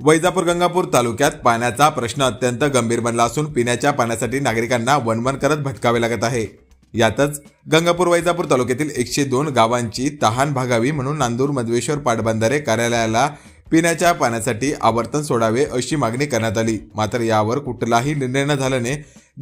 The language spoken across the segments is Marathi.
वैजापूर गंगापूर तालुक्यात पाण्याचा प्रश्न अत्यंत गंभीर बनला असून पिण्याच्या पाण्यासाठी नागरिकांना वणवण करत भटकावे लागत आहे. यातच गंगापूर वैजापूर तालुक्यातील एकशे दोन गावांची तहान भागावी म्हणून नांदूर मधवेश्वर पाटबंधारे कार्यालयाला पिण्याच्या पाण्यासाठी आवर्तन सोडावे अशी मागणी करण्यात आली. मात्र यावर कुठलाही निर्णय न झाल्याने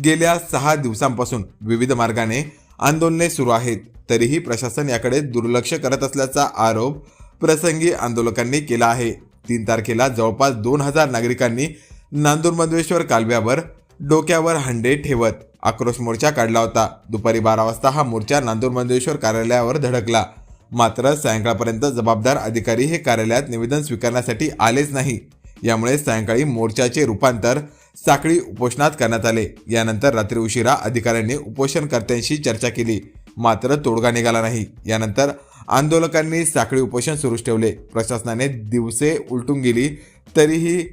गेल्या सहा दिवसांपासून विविध मार्गाने आंदोलने सुरू आहेत. तरीही प्रशासन याकडे दुर्लक्ष करत असल्याचा आरोप प्रसंगी आंदोलकांनी केला आहे. तीन तारखेला जवळपास दोन हजार नागरिकांनी नांदूर मधवेश्वर कालव्यावर डोक्यावर हंडे ठेवत आक्रोश मोर्चा काढला होता. दुपारी बारा वाजता हा मोर्चा नांदूर मधवेश्वर कार्यालयावर धडकला. मात्र सायंकाळपर्यंत जबाबदार अधिकारी हे कार्यालयात निवेदन स्वीकारण्यासाठी आलेच नाही. यामुळे सायंकाळी मोर्चाचे रूपांतर साखळी उपोषणात करण्यात आले. यानंतर रात्री उशिरा अधिकाऱ्यांनी उपोषणकर्त्यांशी चर्चा केली. मात्र तोडगा निघाला नाही. यानंतर आंदोलकांनी साखळी उपोषण सुरूच ठेवले. प्रशासनाने दिवसे उलटून गेली तरीही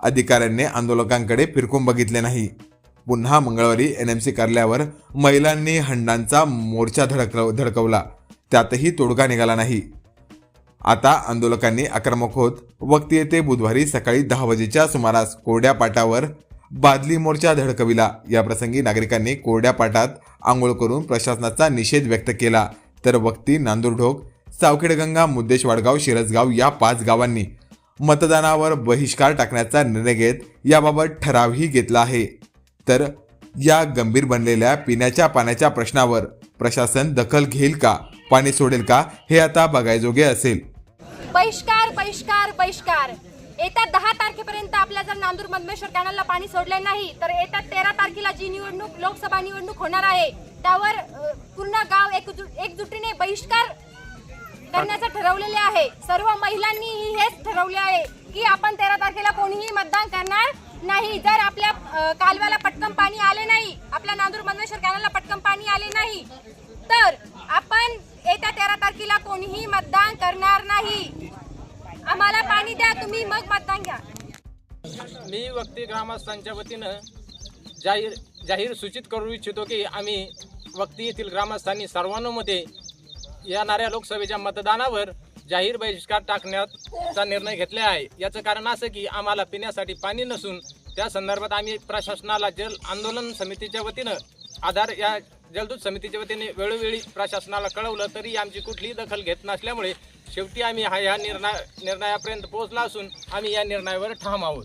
अधिकाऱ्यांनी आंदोलकांकडे फिरकून बघितले नाही. पुन्हा मंगळवारी एन एम सी कार्यालयावर महिलांनी हंडांचा मोर्चा धडकव धडकवला. त्यातही तोडगा निघाला नाही. आता आंदोलकांनी आक्रमक होत वक्ती येते बुधवारी सकाळी दहा वाजेच्या सुमारास कोरड्या पाटावर बादली मोर्चा धडकविला. या प्रसंगी नागरिकांनी कोरड्या पाटात आंघोळ करून प्रशासनाचा निषेध व्यक्त केला. तर वक्ती नांदूरढोक सावखेडगंगा मुद्देश वाडगाव शिरसगाव या पाच गावांनी मतदानावर बहिष्कार टाकण्याचा निर्णय घेत याबाबत ठरावही घेतला आहे. तर या गंभीर बनलेल्या पिण्याच्या पाण्याच्या प्रश्नावर प्रशासन दखल घेईल का? पाणी सोडेल का? हे आता बघायजोगे असेल. बहिष्कार बहिष्कार बहिष्कार. येत्या दहा तारखेपर्यंत आपल्या जर नांदूर मधमेश्वर कॅनलला पाणी सोडले नाही तर येत्या तेरा तारखेला जी निवडणूक लोकसभा निवडणूक होणार आहे त्यावर पूर्ण गाव एकजुट एकजुटीने बहिष्कार करण्याचं ठरवलेले आहे. सर्व महिलांनी हेच ठरवले आहे की आपण तेरा तारखेला कोणीही मतदान करणार नाही. जर आपल्या कालव्याला पटकन पाणी आले नाही आपल्या नांदूर मंदेश्वर कॅनलला पटकन पाणी आले नाही तर आपण येत्या तेरा तारखेला कोणीही मतदान करणार नाही. आम्हाला पाणी द्या तुम्ही मग मतदान घ्या. मी व्यक्ती ग्रामस्थांच्या वतीनं जाहीर जाहीर सूचित करू इच्छितो की आम्ही वक्ती येथील ग्रामस्थांनी सर्वांमध्ये येणाऱ्या लोकसभेच्या मतदानावर जाहीर बहिष्कार टाकण्याचा निर्णय घेतला आहे. याचं कारण असं की आम्हाला पिण्यासाठी पाणी नसून त्या संदर्भात आम्ही प्रशासनाला जल आंदोलन समितीच्या वतीनं आधार या जलदूत समितीच्या वतीने वेळोवेळी प्रशासनाला कळवलं तरी आमची कुठलीही दखल घेत नसल्यामुळे शेवटी आम्ही हा या निर्णय निर्णयापर्यंत पोहोचला असून आम्ही या निर्णयावर ठाम आहोत.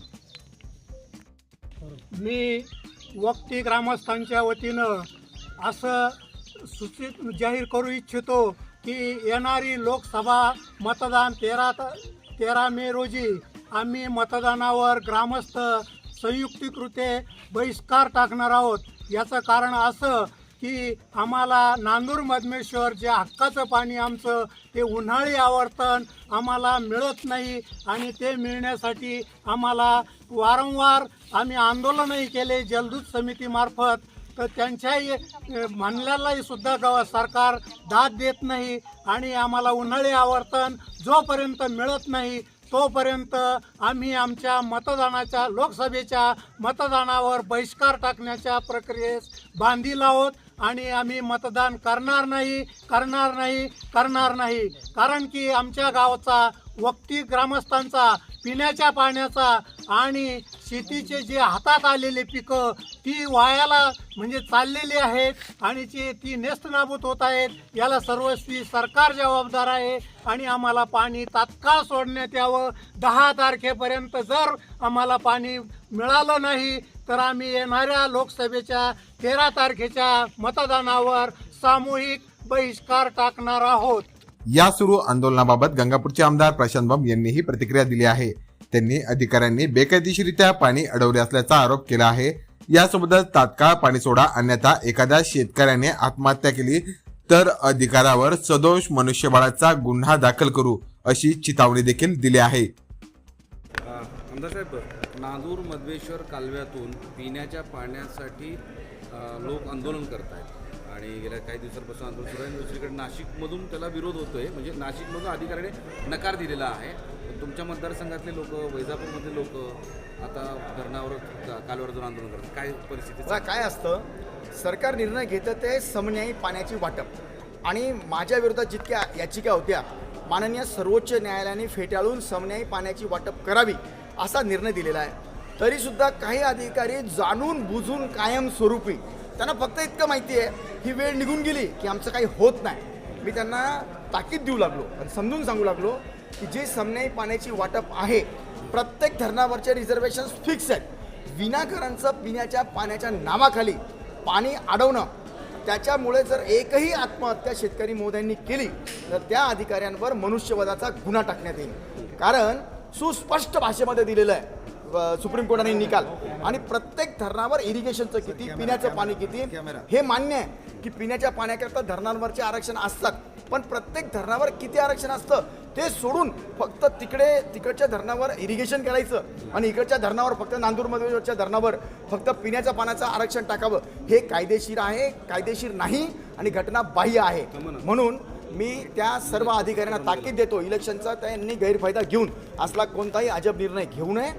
मी वक्ती ग्रामस्थांच्या वतीनं असं सूचित जाहीर करू इच्छितो की येणारी लोकसभा मतदान तेरा त- तेरा मे रोजी आम्ही मतदानावर ग्रामस्थ संयुक्तिकृते बहिष्कार टाकणार आहोत. याचं कारण असं की आम्हाला नांदूर मधमेश्वर जे हक्काचं पाणी आमचं ते उन्हाळी आवर्तन आम्हाला मिळत नाही आणि ते मिळण्यासाठी आम्हाला वारंवार आम्ही आंदोलनही केले जलदूत समितीमार्फत. तर त्यांच्याही म्हणल्यालाही सुद्धा गव सरकार दाद देत नाही आणि आम्हाला उन्हाळी आवर्तन जोपर्यंत मिळत नाही तोपर्यंत आम्ही आमच्या मतदानाच्या लोकसभेच्या मतदानावर बहिष्कार टाकण्याच्या प्रक्रियेस बांधील आहोत आणि आम्ही मतदान करणार नाही करणार नाही करणार नाही. कारण की आमच्या गावचा वक्ती ग्रामस्थांचा पिण्याच्या पाण्याचा आणि शेतीचे जे हातात आलेले पिकं ती वायाला म्हणजे चाललेली आहेत आणि जे ती नेस्तनाबूत होत आहेत याला सर्वस्वी सरकार जबाबदार आहे आणि आम्हाला पाणी तात्काळ सोडण्यात यावं. दहा तारखेपर्यंत जर आम्हाला पाणी मिळालं नाही तर आम्ही येणाऱ्या लोकसभेच्या तेरा तारखेच्या मतदानावर सामूहिक बहिष्कार टाकणार आहोत. या सुरू आंदोलनाबाबत गंगापूरचे आमदार प्रशांत बंब यांनीही प्रतिक्रिया दिली आहे. त्यांनी अधिकाऱ्यांनी बेकायदेशीरित्या पाणी अडवले असल्याचा आरोप केला आहे. यासोबतच तात्काळ पाणी सोडा अन्यथा एखाद्या शेतकऱ्याने आत्महत्या केली तर अधिकाऱ्यावर सदोष मनुष्यबळाचा गुन्हा दाखल करू अशी चितावणी देखील दिली आहे. आमदार साहेब नांदूर मधवेश्वर कालव्यातून पिण्याच्या पाण्यासाठी लोक आंदोलन करत आहेत आणि गेल्या काही दिवसांपासून आंदोलन सुरू आहे. आणि दुसरीकडे नाशिकमधून त्याला विरोध होतो आहे म्हणजे नाशिकमधून अधिकाऱ्याने नकार दिलेला आहे. पण तुमच्या मतदारसंघातले लोक वैजापूरमधले लोक आता धरणावर कालवर जाऊन आंदोलन करतात. काय परिस्थिती काय असतं? सरकार निर्णय घेतं ते समन्यायी पाण्याची वाटप. आणि माझ्या विरोधात जितक्या याचिका होत्या माननीय सर्वोच्च न्यायालयाने फेटाळून समन्यायी पाण्याची वाटप करावी असा निर्णय दिलेला आहे. तरीसुद्धा काही अधिकारी जाणून बुजून कायमस्वरूपी त्यांना फक्त इतकं माहिती आहे ही वेळ निघून गेली की आमचं काही होत नाही. मी त्यांना ताकीद देऊ लागलो आणि समजून सांगू लागलो की जी समन्यायी पाण्याची वाटप आहे प्रत्येक धरणावरचे रिझर्वेशन फिक्स आहेत. विनाकारांचं पिण्याच्या पाण्याच्या नावाखाली पाणी अडवणं त्याच्यामुळे जर एकही आत्महत्या शेतकरी मोद्यांनी केली तर त्या अधिकाऱ्यांवर मनुष्यवधाचा गुन्हा टाकण्यात येईल. कारण सुस्पष्ट भाषेमध्ये दिलेलं आहे सुप्रीम कोर्टाने निकाल. आणि प्रत्येक धरणावर इरिगेशनचं किती पिण्याचं पाणी किती हे मान्य आहे की पिण्याच्या पाण्याकरता धरणांवरचे आरक्षण असतात. पण प्रत्येक धरणावर किती आरक्षण असतं ते सोडून फक्त तिकडे तिकडच्या धरणावर इरिगेशन करायचं आणि इकडच्या धरणावर फक्त नांदूरमध्येच्या धरणावर फक्त पिण्याच्या पाण्याचं आरक्षण टाकावं हे कायदेशीर आहे कायदेशीर नाही आणि घटना बाह्य आहे. म्हणून मी त्या सर्व अधिकाऱ्यांना ताकीद देतो इलेक्शनचा त्यांनी गैरफायदा घेऊन असला कोणताही अजब निर्णय घेऊ नये.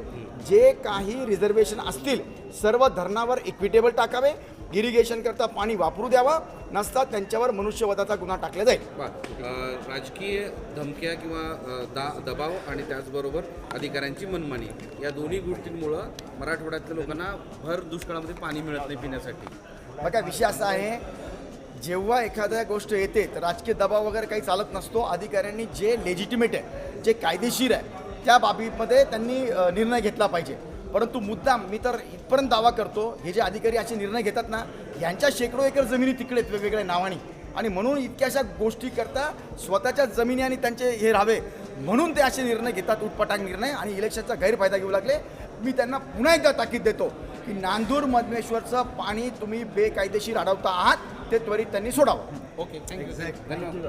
जे काही रिझर्वेशन असतील सर्व धरणावर इक्विटेबल टाकावे. इरिगेशन करता पाणी वापरू द्यावं. नसता त्यांच्यावर मनुष्यवधाचा गुन्हा टाकला जाईल. राजकीय धमक्या किंवा दा दबाव आणि त्याचबरोबर अधिकाऱ्यांची मनमानी या दोन्ही गोष्टींमुळं मराठवाड्यातल्या लोकांना भर दुष्काळामध्ये पाणी मिळत नाही पिण्यासाठी. बघा विषय असा आहे जेव्हा एखाद्या गोष्ट येते तर राजकीय दबाव वगैरे काही चालत नसतो. अधिकाऱ्यांनी जे लेजिटिमेट आहे जे कायदेशीर आहे त्या बाबीमध्ये त्यांनी निर्णय घेतला पाहिजे. परंतु मुद्दाम मी तर इथपर्यंत दावा करतो हे जे अधिकारी असे निर्णय घेतात ना यांच्या शेकडो एकर जमिनी तिकडे आहेत वेगवेगळ्या नावाने. आणि म्हणून इतक्याशा गोष्टी करता स्वतःच्या जमिनी आणि त्यांचे हे राहावे म्हणून ते असे निर्णय घेतात उटपटाक निर्णय. आणि इलेक्शनचा गैरफायदा घेऊ लागले. मी त्यांना पुन्हा एकदा ताकीद देतो की नांदूर मधमेश्वरचं पाणी तुम्ही बेकायदेशीर अडवता आहात ते त्वरित त्यांनी सोडावं. ओके थँक्यू धन्यवाद